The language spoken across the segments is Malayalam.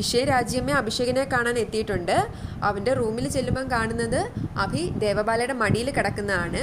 ഇഷയെ രാജ്യമ്മ അഭിഷേകിനെ കാണാൻ എത്തിയിട്ടുണ്ട്. അവന്റെ റൂമിൽ ചെല്ലുമ്പം കാണുന്നത് അഭി ദേവബാലയുടെ മടിയിൽ കിടക്കുന്നതാണ്.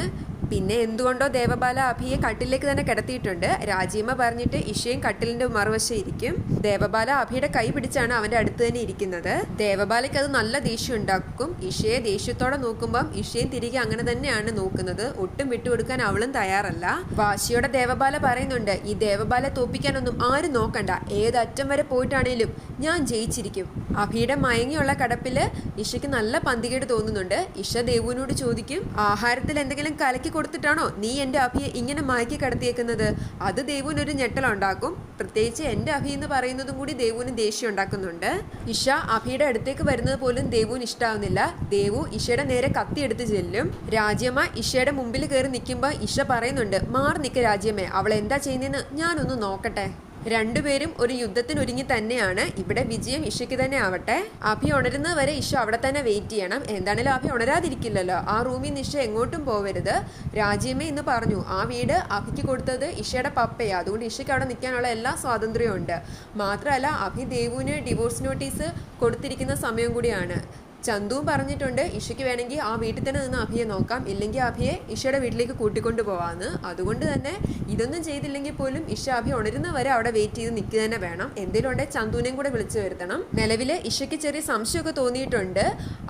പിന്നെ എന്തുകൊണ്ടോ ദേവബാല അഭിയെ കട്ടിലേക്ക് തന്നെ കിടത്തിയിട്ടുണ്ട്. രാജീമ പറഞ്ഞിട്ട് ഇഷയും കട്ടിലിന്റെ മറുവശം ഇരിക്കും. ദേവബാല അഭിയുടെ കൈ പിടിച്ചാണ് അവന്റെ അടുത്ത് തന്നെ ഇരിക്കുന്നത്. ദേവബാലയ്ക്ക് അത് നല്ല ദേഷ്യം ഉണ്ടാക്കും. ഇഷയെ ദേഷ്യത്തോടെ നോക്കുമ്പം ഇഷയും തിരികെ അങ്ങനെ തന്നെയാണ് നോക്കുന്നത്. ഒട്ടും വിട്ടുകൊടുക്കാൻ അവളും തയ്യാറല്ല. വാശിയോടെ ദേവബാല പറയുന്നുണ്ട് ഈ ദേവബാല തോപ്പിക്കാനൊന്നും ആരും നോക്കണ്ട. ഏതറ്റം വരെ പോയിട്ടാണേലും ഞാൻ ജയിച്ചിരിക്കും. അഭിയുടെ മയങ്ങിയുള്ള കടപ്പിൽ ഇഷയ്ക്ക് നല്ല പന്തികേട് തോന്നുന്നുണ്ട്. ഇഷ ദേവുവിനോട് ചോദിക്കും ആഹാരത്തിൽ എന്തെങ്കിലും കലക്കി കൊടുത്തിട്ടാണോ നീ എന്റെ അഭിയെ ഇങ്ങനെ മയക്കി കടത്തിയേക്കുന്നത്? അത് ദേവുവിന് ഒരു ഞെട്ടലുണ്ടാക്കും. പ്രത്യേകിച്ച് എന്റെ അഭി എന്ന് പറയുന്നതും കൂടി ദേവുവിന് ദേഷ്യം ഉണ്ടാക്കുന്നുണ്ട്. ഇഷ അഭിയുടെ അടുത്തേക്ക് വരുന്നത് പോലും ദേവുവിന് ഇഷ്ടാവുന്നില്ല. ദേവു ഇഷയുടെ നേരെ കത്തിയെടുത്ത് ചെല്ലും. രാജ്യമ്മ ഇഷയുടെ മുമ്പിൽ കയറി നിൽക്കുമ്പോൾ ഇഷ പറയുന്നുണ്ട് മാറി നിൽക്ക രാജ്യമേ അവൾ എന്താ ചെയ്യുന്നതെന്ന് ഞാനൊന്ന് നോക്കട്ടെ. രണ്ടുപേരും ഒരു യുദ്ധത്തിനൊരുങ്ങി തന്നെയാണ്. ഇവിടെ വിജയം ഇഷയ്ക്ക് തന്നെ ആവട്ടെ. അഭി ഉണരുന്നത് വരെ ഇഷ അവിടെ തന്നെ വെയിറ്റ് ചെയ്യണം. എന്താണേലും അഭി ഉണരാതിരിക്കില്ലല്ലോ. ആ റൂമിൽ നിന്ന് ഇഷ എങ്ങോട്ടും പോവരുത്. രാജ്യമേ ഇന്ന് പറഞ്ഞു. ആ വീട് അഭിക്ക് കൊടുത്തത് ഇഷയുടെ പപ്പയാണ് അതുകൊണ്ട് ഇഷയ്ക്ക് അവിടെ നിൽക്കാനുള്ള എല്ലാ സ്വാതന്ത്ര്യവും ഉണ്ട്. മാത്രമല്ല അഭി ദേവുവിന് ഡിവോഴ്സ് നോട്ടീസ് കൊടുത്തിരിക്കുന്ന സമയം കൂടിയാണ്. ചന്തുവും പറഞ്ഞിട്ടുണ്ട് ഇഷയ്ക്ക് വേണമെങ്കിൽ ആ വീട്ടിൽ തന്നെ നിന്ന് അഭിയെ നോക്കാം. ഇല്ലെങ്കിൽ അഭിയെ ഇഷയുടെ വീട്ടിലേക്ക് കൂട്ടിക്കൊണ്ടു പോവാന്ന്. അതുകൊണ്ട് തന്നെ ഇതൊന്നും ചെയ്തില്ലെങ്കിൽ പോലും ഇഷ അഭി ഉണരുന്ന വരെ അവിടെ വെയിറ്റ് ചെയ്ത് നിൽക്കുക തന്നെ വേണം. എന്തെങ്കിലും ഉണ്ടെങ്കിൽ ചന്തുവിനെയും കൂടെ വിളിച്ചു വരുത്തണം. നിലവിൽ ഇഷയ്ക്ക് ചെറിയ സംശയമൊക്കെ തോന്നിയിട്ടുണ്ട്.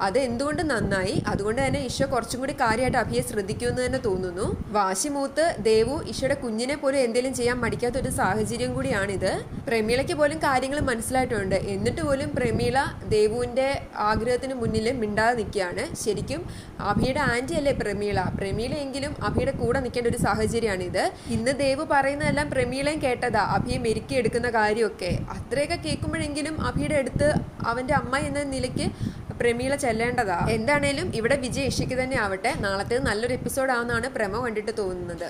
അത് എന്തുകൊണ്ട് നന്നായി? അതുകൊണ്ട് തന്നെ ഇഷ കുറച്ചും കൂടി കാര്യമായിട്ട് അഭിയെ ശ്രദ്ധിക്കുമെന്ന് തന്നെ തോന്നുന്നു. വാശിമൂത്ത് ദേവു ഇഷയുടെ കുഞ്ഞിനെ പോലും എന്തെങ്കിലും ചെയ്യാൻ മടിക്കാത്ത ഒരു സാഹചര്യം കൂടിയാണിത്. പ്രമീളയ്ക്ക് പോലും കാര്യങ്ങൾ മനസ്സിലായിട്ടുണ്ട്. എന്നിട്ട് പോലും പ്രമീള ദേവുവിന്റെ ആഗ്രഹത്തിന് മുന്നിൽ മിണ്ടാതെ നിൽക്കുകയാണ്. ശരിക്കും അഭിയുടെ ആന്റി അല്ലേ പ്രമീള? പ്രമീളയെങ്കിലും അഭിയുടെ കൂടെ നിൽക്കേണ്ട ഒരു സാഹചര്യമാണിത്. ഇന്ന് ദേവ് പറയുന്നതെല്ലാം പ്രമീളയും കേട്ടതാ. അഭിയെ മെരുക്കി എടുക്കുന്ന കാര്യമൊക്കെ. അത്രയൊക്കെ കേൾക്കുമ്പോഴെങ്കിലും അഭിയുടെ അടുത്ത് അവന്റെ അമ്മ എന്ന നിലയ്ക്ക് പ്രമീള ചെല്ലേണ്ടതാ. എന്താണേലും ഇവിടെ വിജയ് ഇഷിക്ക് തന്നെ ആവട്ടെ. നാളത്തെ നല്ലൊരു എപ്പിസോഡ് ആവുന്നതാണ് പ്രമോ കണ്ടിട്ട് തോന്നുന്നത്.